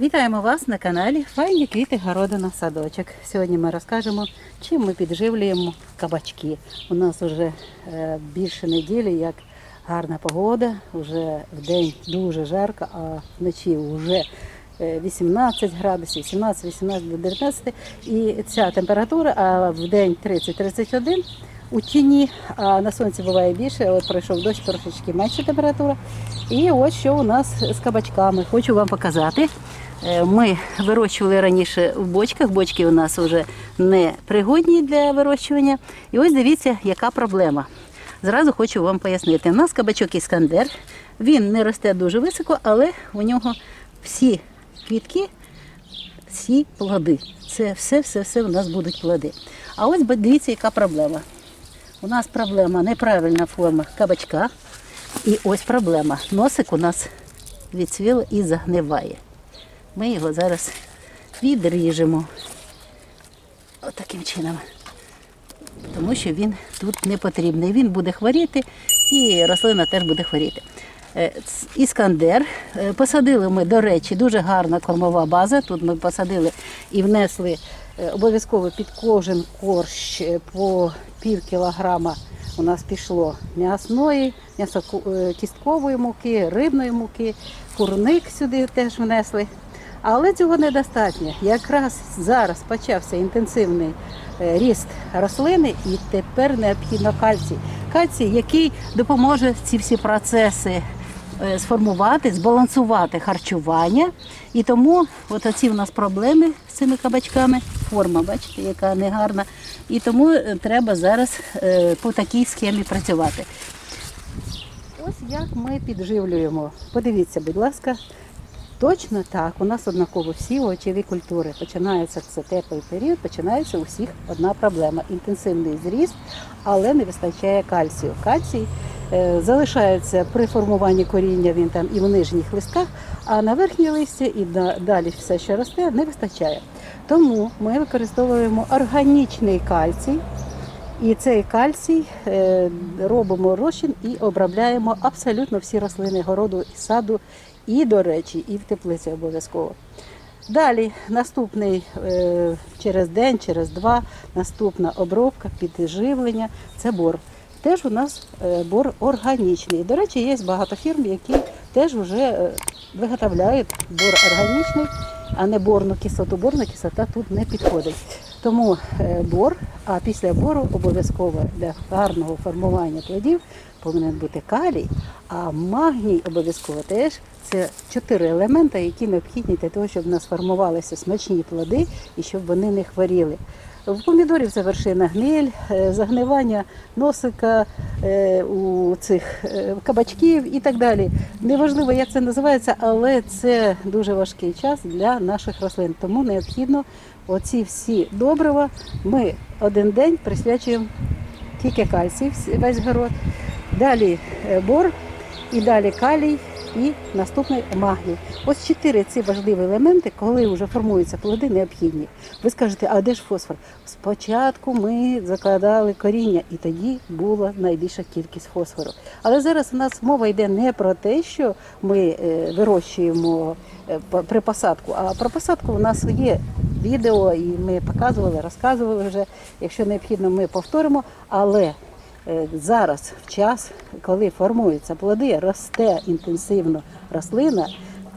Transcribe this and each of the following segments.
Вітаємо вас на каналі Файні квіти Городина Садочок. Сьогодні ми розкажемо, чим ми підживлюємо кабачки. У нас вже е, більше неділі, як гарна погода, вже в день дуже жарко, а вночі вже е, 18 градусів, 17, 18 до 19. І ця температура, а в день 30-31 у тіні, а на сонці буває більше. От пройшов дощ, трошечки менша температура. І ось що у нас з кабачками. Хочу вам показати. Е, Ми вирощували раніше в бочках. Бочки у нас вже не пригодні для вирощування. І ось дивіться, яка проблема. Зразу хочу вам пояснити. У нас кабачок іскандер. Він не росте дуже високо, але у нього всі квітки, всі плоди. Це все-все-все у нас будуть плоди. А ось дивіться, яка проблема. У нас проблема неправильна форма кабачка. І ось проблема. Носик у нас відцвіло і загниває. Ми його зараз відріжемо. Отаким чином. Тому що він тут не потрібний. Він буде хворіти і рослина теж буде хворіти. Е, Іскандер. Е, Посадили ми, до речі, дуже гарна кормова база. Тут ми посадили і внесли е, обов'язково під кожен корщ по пів кілограма у нас пішло м'ясної, м'ясокісткової муки, рибної муки, курник сюди теж внесли. Але цього недостатньо. Якраз зараз почався інтенсивний е, ріст рослини, і тепер необхідно кальцій. Кальцій, який допоможе ці всі процеси е, сформувати, збалансувати харчування. І тому от оці в нас проблеми з цими кабачками. Форма, бачите, яка негарна. І тому е, треба зараз по такій схемі працювати. Ось як ми підживлюємо. Подивіться, будь ласка, точно так. У нас однаково всі овочеві культури. Починається це теплий період, починається у всіх одна проблема інтенсивний зріст, але не вистачає кальцію. Кальцій е, залишається при формуванні коріння, він там і в нижніх листках, а на верхній листі і да- далі все, що росте, не вистачає. Тому ми використовуємо органічний кальцій. І цей кальцій е, робимо розчин і обробляємо абсолютно всі рослини городу і саду, і, до речі, і в теплиці обов'язково. Далі наступний е, через день, через два, наступна обробка, підживлення це бор. Теж у нас е, бор органічний. До речі, є багато фірм, які теж вже виготовляють бор органічний, а не борну кислоту. Борна кислота тут не підходить. Тому е, бор, а після бору обов'язково для гарного формування плодів повинен бути калій, а магній обов'язково теж це чотири елементи, які необхідні для того, щоб в нас формувалися смачні плоди і щоб вони не хворіли. В помідорів це вершина гниль, е, загнивання носика е, у цих е, кабачків і так далі. Неважливо, як це називається, але це дуже важкий час для наших рослин. Тому необхідно оці всі добрива ми один день присвячуємо тільки кальцій, весь город. Далі бор, і далі калій, і наступний магній. Ось чотири ці важливі елементи, коли вже формуються плоди, необхідні. Ви скажете, а де ж фосфор? Спочатку ми закладали коріння, і тоді була найбільша кількість фосфору. Але зараз у нас мова йде не про те, що ми е, вирощуємо е, при посадку, а про посадку у нас є відео, і ми показували, розказували вже. Якщо необхідно, ми повторимо. Але зараз, в час, коли формуються плоди, росте інтенсивно рослина,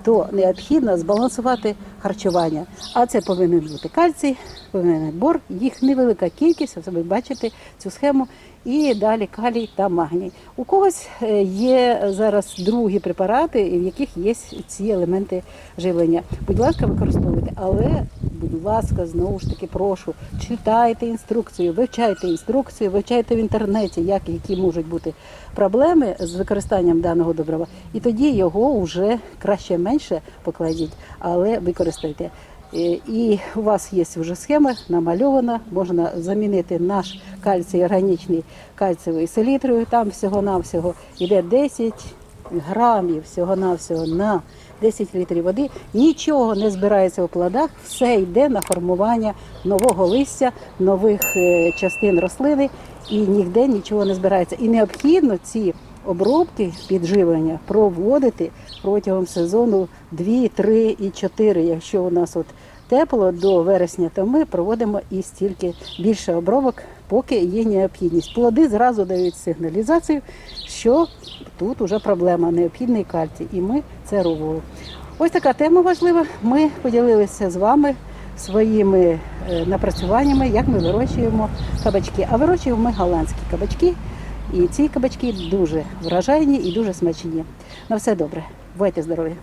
то необхідно збалансувати харчування. А це повинен бути кальцій, повинен бор, їх невелика кількість, ви бачите цю схему, і далі калій та магній. У когось е, є зараз другі препарати, в яких є ці елементи живлення. Будь ласка, використовуйте, але будь ласка, знову ж таки, прошу, читайте інструкцію, вивчайте інструкцію, вивчайте в інтернеті, як які можуть бути проблеми з використанням даного добрива. І тоді його вже краще менше покладіть, але використайте. Е, І у вас є вже схема намальована, можна замінити наш кальцій органічний кальцієвою селітрою. Там всього-навсього йде 10 грамів всього-навсього на 10 літрів води. Нічого не збирається у плодах, все йде на формування нового листя, нових е, частин рослини і ніде нічого не збирається. І необхідно ці обробки підживлення проводити протягом сезону 2, 3 і 4. Якщо у нас от тепло до вересня, то ми проводимо і стільки більше обробок, поки є необхідність. Плоди зразу дають сигналізацію, що тут уже проблема, необхідний кальцій, і ми це робили. Ось така тема важлива. Ми поділилися з вами своїми е, напрацюваннями, як ми вирощуємо кабачки. А вирощуємо ми голландські кабачки. І ці кабачки дуже вражайні і дуже смачні. На все добре. Бувайте здорові!